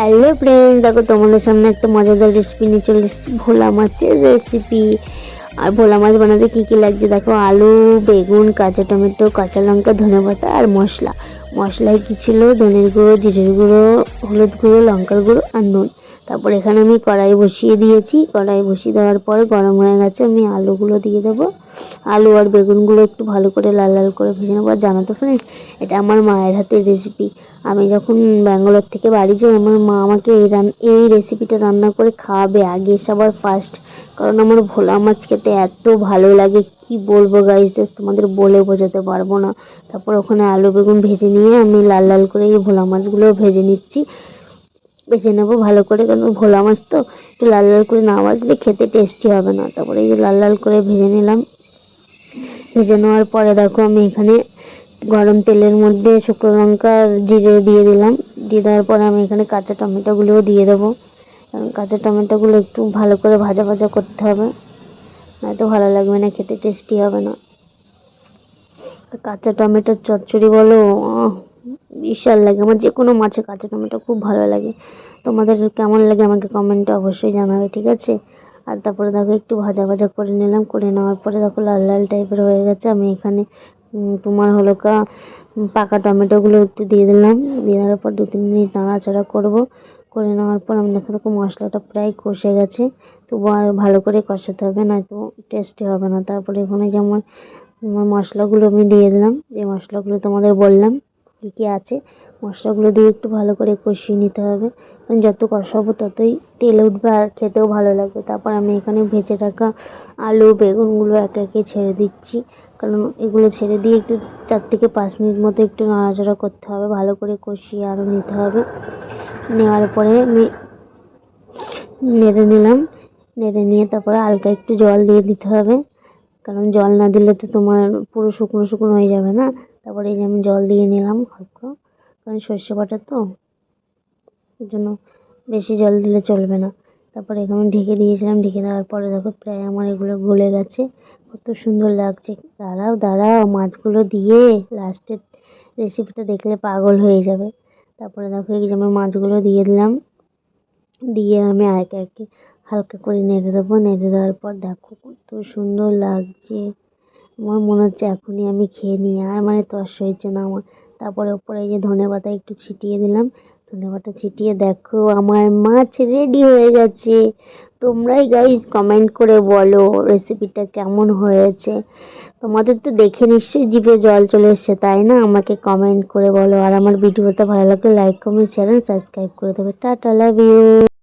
Hello friend দেখো তোমাদের সামনে একটা মজাদার রেসিপি নিয়ে চলে এসেছি। ভোলা মাছের রেসিপি আর ভোলা মাছ বানাতে কী কী লাগছে দেখো? আলু, বেগুন, কাঁচা টমেটো, কাঁচা লঙ্কা, ধনে পাতা আর মশলা। মশলায় কী ছিল? ধনের গুঁড়ো, জিরের গুঁড়ো, হলুদ গুঁড়ো, লঙ্কার গুঁড়ো আর নুন। তারপর এখানে আমি কড়াই বসিয়ে দিয়েছি। কড়াই বসিয়ে দেওয়ার পরে গরম হয়ে গেছে, আমি আলুগুলো দিয়ে দেবো। আলু আর বেগুনগুলো একটু ভালো করে লাল লাল করে ভেজে নেব। আর জানো তো ফ্রেন্ড এটা আমার মায়ের হাতের রেসিপি আমি যখন ব্যাঙ্গালোর থেকে বাড়ি যাই, আমার মা আমাকে এই রান, এই রেসিপিটা রান্না করে খাওয়াবে আগে সবার ফার্স্ট কারণ আমার ভোলা মাছ খেতে এত ভালো লাগে, কি বলব গাইস তোমাদের বলে বোঝাতে পারব না। তারপর ওখানে আলু, বেগুন ভেজে নিয়ে আমি লাল লাল করে এই ভোলা মাছগুলো ভেজে নিচ্ছি। ভেজে নেব, ভালো করে কারণ ভোলা মাছ তো? একটু লাল লাল করে না ভাজলে খেতে টেস্টি হবে না। তারপরে এই যে লাল লাল করে ভেজে নিলাম। ভেজে নেওয়ার পরে দেখো আমি এখানে গরম তেলের মধ্যে শুকনো লঙ্কা জিরে দিয়ে দিলাম। দিয়ে দেওয়ার পরে আমি এখানে কাঁচা টমেটোগুলোও দিয়ে দেবো। কারণ কাঁচা টমেটোগুলো একটু ভালো করে ভাজা ভাজা করতে হবে। নয়তো ভালো লাগবে না, খেতে টেস্টি হবে না। কাঁচা টমেটোর চচ্চড়ি বলো বিশাল লাগে। আমার যে কোনো মাছে কাঁচা টমেটো খুব ভালো লাগে। তোমাদের কেমন লাগে আমাকে কমেন্টে অবশ্যই জানাবে, ঠিক আছে? আর তারপরে দেখো, একটু ভাজা ভাজা করে নিলাম। করে নেওয়ার পরে দেখো, লাল লাল টাইপের হয়ে গেছে। আমি এখানে তোমার হলো কা পাকা টমেটোগুলো একটু দিয়ে দিলাম। দিয়ে দেওয়ার পর দু, তিন মিনিট নাড়াচাড়া করব। করে নেওয়ার পর আমি দেখো দেখো, মশলাটা প্রায় কষে গেছে। তবু আর ভালো করে কষাতে হবে, নয়তো টেস্টি হবে না। তারপরে এখানে যেমন মশলাগুলো আমি দিয়ে দিলাম। যে মশলাগুলো তোমাদের বললাম কী কী আছে। মশলাগুলো দিয়ে একটু ভালো করে কষিয়ে নিতে হবে। কারণ যত কষাবো ততই তেল উঠবে আর খেতেও ভালো লাগবে। তারপর আমি এখানে ভেজে রাখা আলু, বেগুনগুলো একে একে ছেড়ে দিচ্ছি। কারণ এগুলো ছেড়ে দিয়ে একটু চার থেকে পাঁচ মিনিট মতো একটু নাড়াচাড়া করতে হবে। ভালো করে কষিয়ে আরও নিতে হবে। নেওয়ার পরে আমি নেড়ে নিলাম। নেড়ে নিয়ে তারপরে হালকা একটু জল দিয়ে দিতে হবে। কারণ জল না দিলে তো তোমার পুরো শুকনো শুকনো হয়ে যাবে না। তারপরে এই যে আমি জল দিয়ে নিলাম হালকা, কারণ সর্ষে বাটা তো জন্য বেশি জল দিলে চলবে না। তারপরে এখানে ঢেকে দিয়েছিলাম, ঢেকে দেওয়ার পরে দেখো প্রায় আমার এগুলো গলে গেছে। কত সুন্দর লাগছে। দাঁড়াও দাঁড়াও, মাছগুলো দিয়ে লাস্টের রেসিপিটা দেখলে পাগল হয়ে যাবে। তারপরে দেখো এই যে আমি মাছগুলো দিয়ে দিলাম। দিয়ে আমি একে একে হালকা করে নেড়ে দেবো। নেড়ে দেওয়ার পর দেখো কত সুন্দর লাগছে। আমার মনে হচ্ছে এখনই আমি খেয়ে নিই। আর মানে তস হয়েছে না আমার। তারপরে ওপরে যে ধনে পাতা একটু ছিটিয়ে দিলাম। ধনে পাতা ছিটিয়ে দেখো, আমার মাছ রেডি হয়ে গেছে। তোমরাই গাইজ কমেন্ট করে বলো রেসিপিটা কেমন হয়েছে। তোমাদের তো দেখে নিশ্চয়ই জিভে জল চলে এসছে, তাই না? আমাকে কমেন্ট করে বলো। আর আমার ভিডিওটা ভালো লাগলে লাইক কমেন্ট শেয়ার সাবস্ক্রাইব করে দেবে। Tata love you